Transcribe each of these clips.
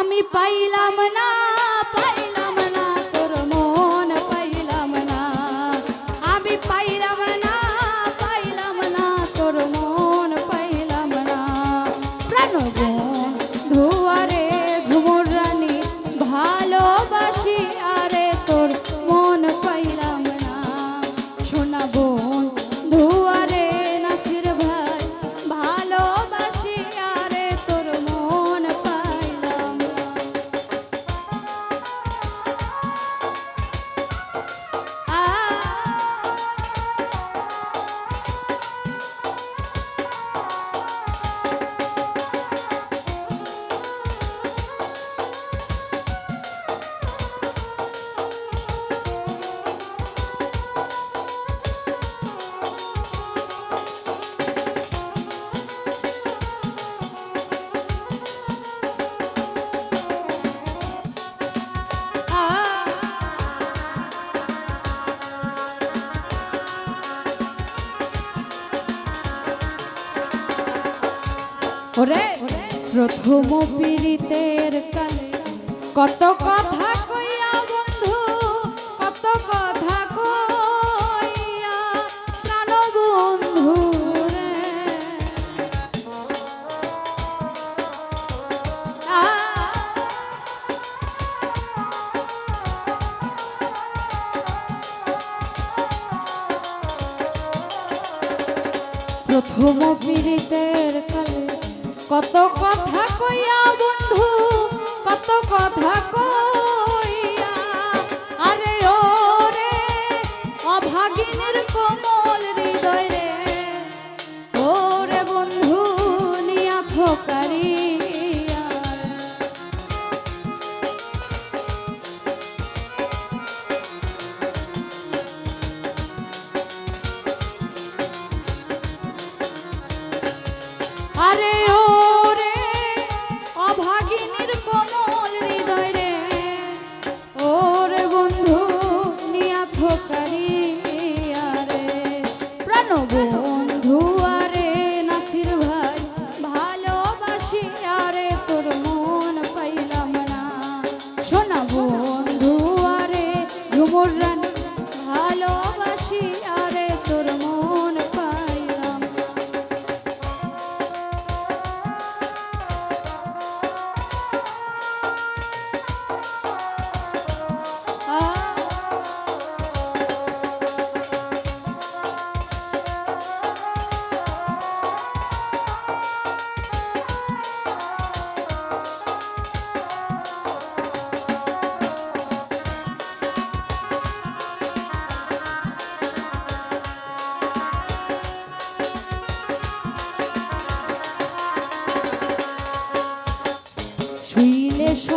आम्ही पाहिला म्हणा पाहिला ওরে, প্রথম পীড়িতের কালে কত কথা কইয়া বন্ধু, কত কথা কইয়া প্রাণ বন্ধু প্রথম পীড়িতের কালে কত কথা কইয়া বন্ধু কত কথা কয় খবর রান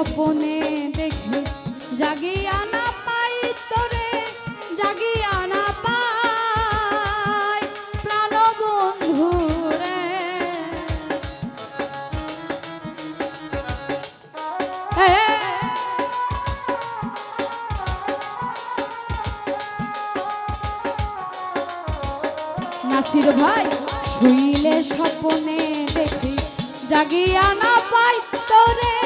গোপনে দেখে জাগিয়া না পাই তোরে জাগিয়া না পাই প্রাণ বন্ধু রে নাসির ভাই শুইলে স্বপনে দেখি জাগিয়া না পাই তোরে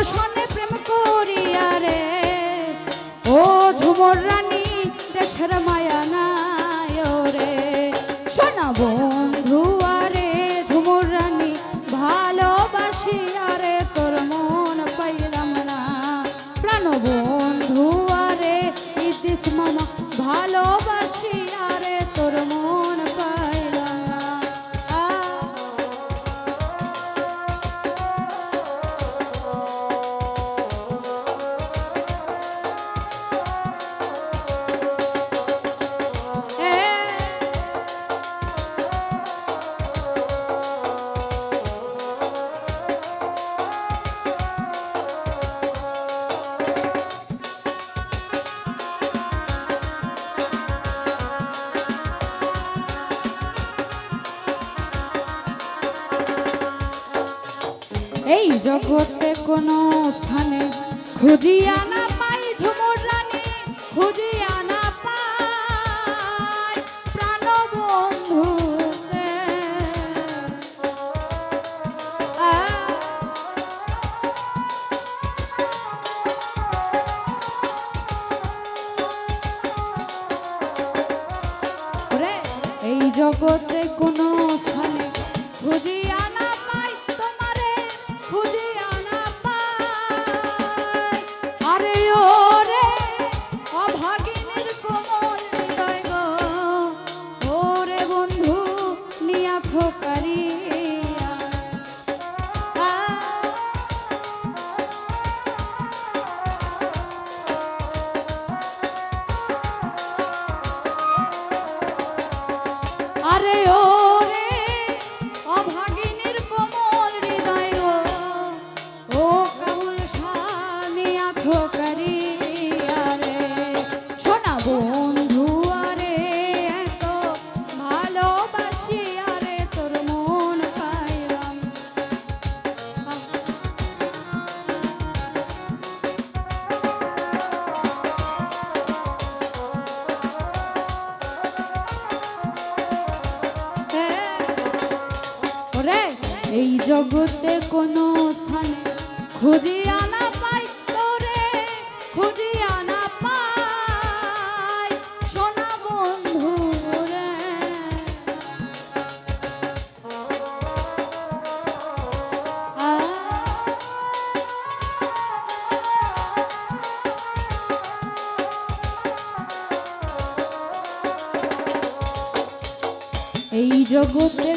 Irish money. জগতে কোনো স্থানে খুঁজিয়া না পাই ঝুমুর রানী, খুঁজিয়া না পাই প্রাণ বন্ধু এই জগতে এই জগতে কোনো স্থানে খুঁজিয়া না পাই তোরে, খুঁজিয়া না পাই সোনা বন্ধু রে। এই জগতে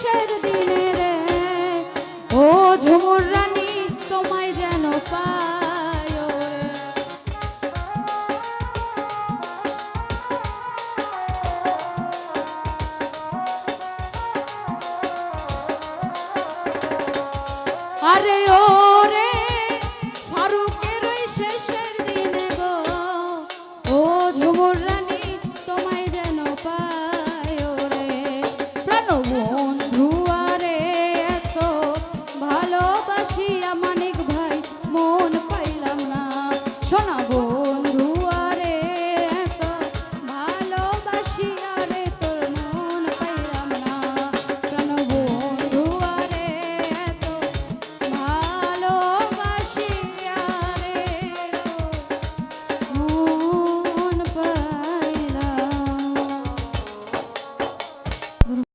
শেষের দিনে রে। ও ঝুমুর রানী তোমায় যেন পাই আরে ও